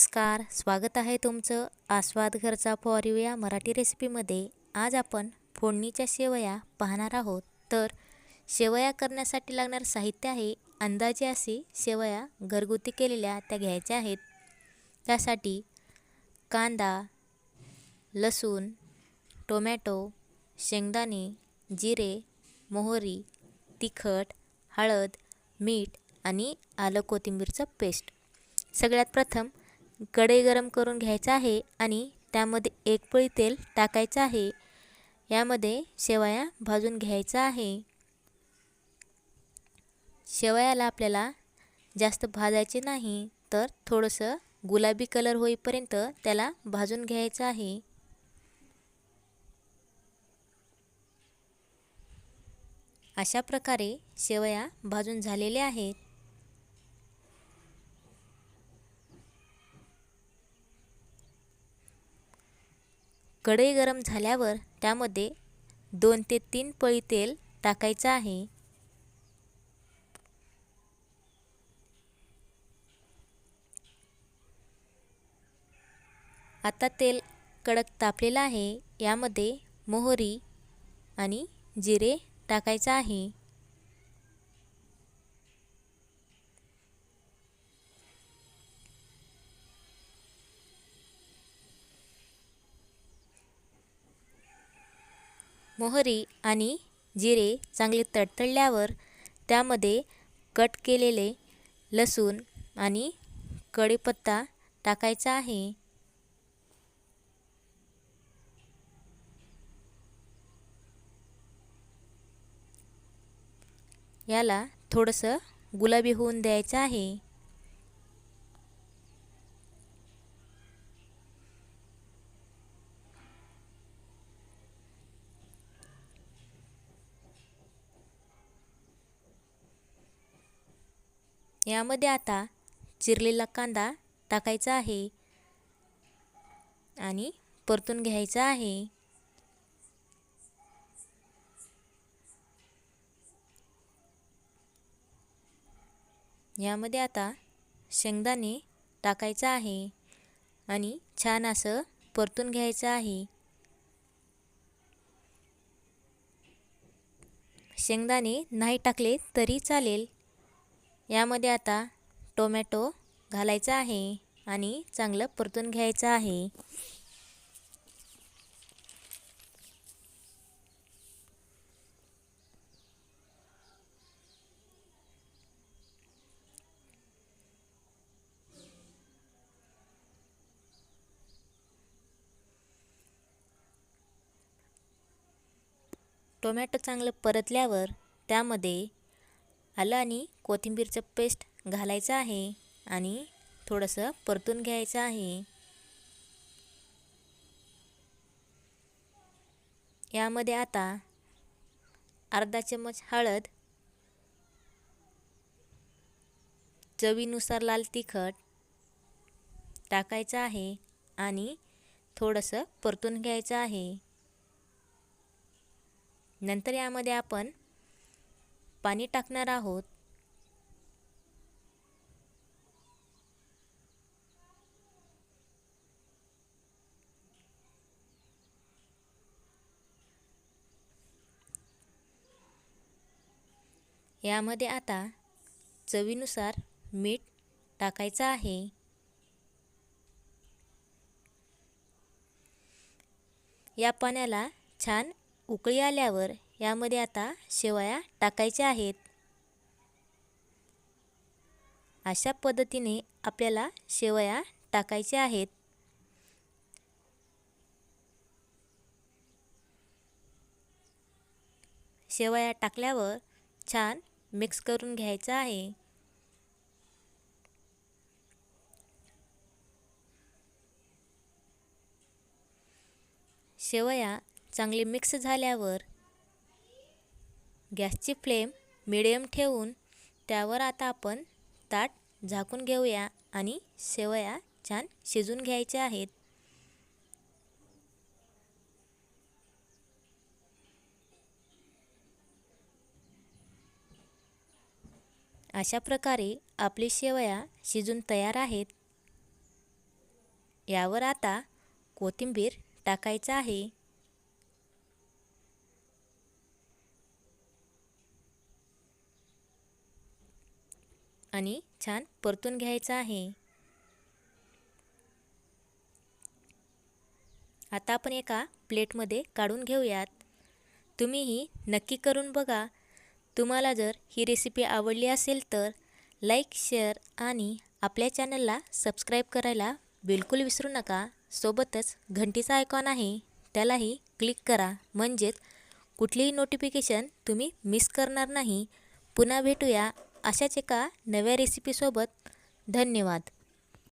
नमस्कार स्वागत आहे तुमचं आस्वाद घरचा फॉर यू या मराठी रेसिपीमध्ये. आज आपण फोडणीच्या शेवया पाहणार आहोत. तर शेवया करण्यासाठी लागणारं साहित्य आहे. अंदाजे असे शेवया घरगुती केलेल्या त्या घ्यायच्या आहेत. त्यासाठी कांदा लसूण टोमॅटो शेंगदाणे जिरे मोहरी तिखट हळद मीठ आणि आलं कोथिंबीरचं पेस्ट. सगळ्यात प्रथम कढई गरम करून घ्यायचं आहे आणि त्यामध्ये एक पळी तेल टाकायचं आहे. यामध्ये शेवया भाजून घ्यायचा आहे. शेवयाला आपल्याला जास्त भाजायचे नाही तर थोडंसं गुलाबी कलर होईपर्यंत त्याला भाजून घ्यायचं आहे. अशा प्रकारे शेवया भाजून झालेल्या आहेत. कढई गरम झाल्यावर त्यामध्ये दोन ते तीन पळी तेल टाकायचं आहे. आता तेल कडक तापलेलं आहे. यामध्ये मोहरी आणि जिरे टाकायचं आहे. मोहरी आणि जिरे चांगले तडतडल्यावर त्यामध्ये कट केलेले लसूण आणि कढीपत्ता टाकायचा आहे. याला थोडंसं गुलाबी होऊन द्यायचं आहे. यामध्ये आता चिरलेला कांदा टाकायचा आहे आणि परतून घ्यायचा आहे. यामध्ये आता शेंगदाणे टाकायचं आहे आणि छान असं परतून घ्यायचं आहे. शेंगदाणे नाही टाकले तरी चालेल. यामध्ये आता टोमॅटो घालायचा आहे आणि चांगलं परतून घ्यायचं आहे. टोमॅटो चांगलं परतल्यावर त्यामध्ये आलं आणि कोथिंबीरचं पेस्ट घालायचं आहे आणि थोडंसं परतून घ्यायचं आहे. यामध्ये आता अर्धा चम्मच हळद चवीनुसार लाल तिखट टाकायचं आहे आणि थोडंसं परतून घ्यायचं आहे. नंतर यामध्ये आपण पाणी टाकणार आहोत. यामध्ये आता चवीनुसार मीठ टाकायचं आहे. या पाण्याला छान उकळी आल्यावर यामध्ये आता शेवया टाकायच्या आहेत. अशा पद्धतीने आपल्याला शेवया टाकायच्या आहेत. शेवया टाकल्यावर छान मिक्स करून घ्यायचं आहे. शेवया चांगली मिक्स झाल्यावर गॅसची फ्लेम मिडियम ठेवून त्यावर आता आपण ताट झाकून घेऊया आणि शेवया छान शिजून घ्यायच्या आहेत. अशा प्रकारे आपली शेवया शिजून तयार आहेत. यावर आता कोथिंबीर टाकायचं आहे. आणि छान परतून घ्यायचं आहे. आता आपण एका प्लेटमध्ये काढून घेऊयात. तुम्हीही नक्की करून बघा. तुम्हाला जर ही रेसिपी आवडली असेल तर लाईक शेअर आणि आपल्या चॅनलला सबस्क्राईब करायला बिलकुल विसरू नका. सोबतच घंटीचा आयकॉन आहे त्यालाही क्लिक करा. म्हणजेच कुठलीही नोटिफिकेशन तुम्ही मिस करणार नाही. पुन्हा भेटूया. अशाच एका नव्या रेसिपीसोबत धन्यवाद.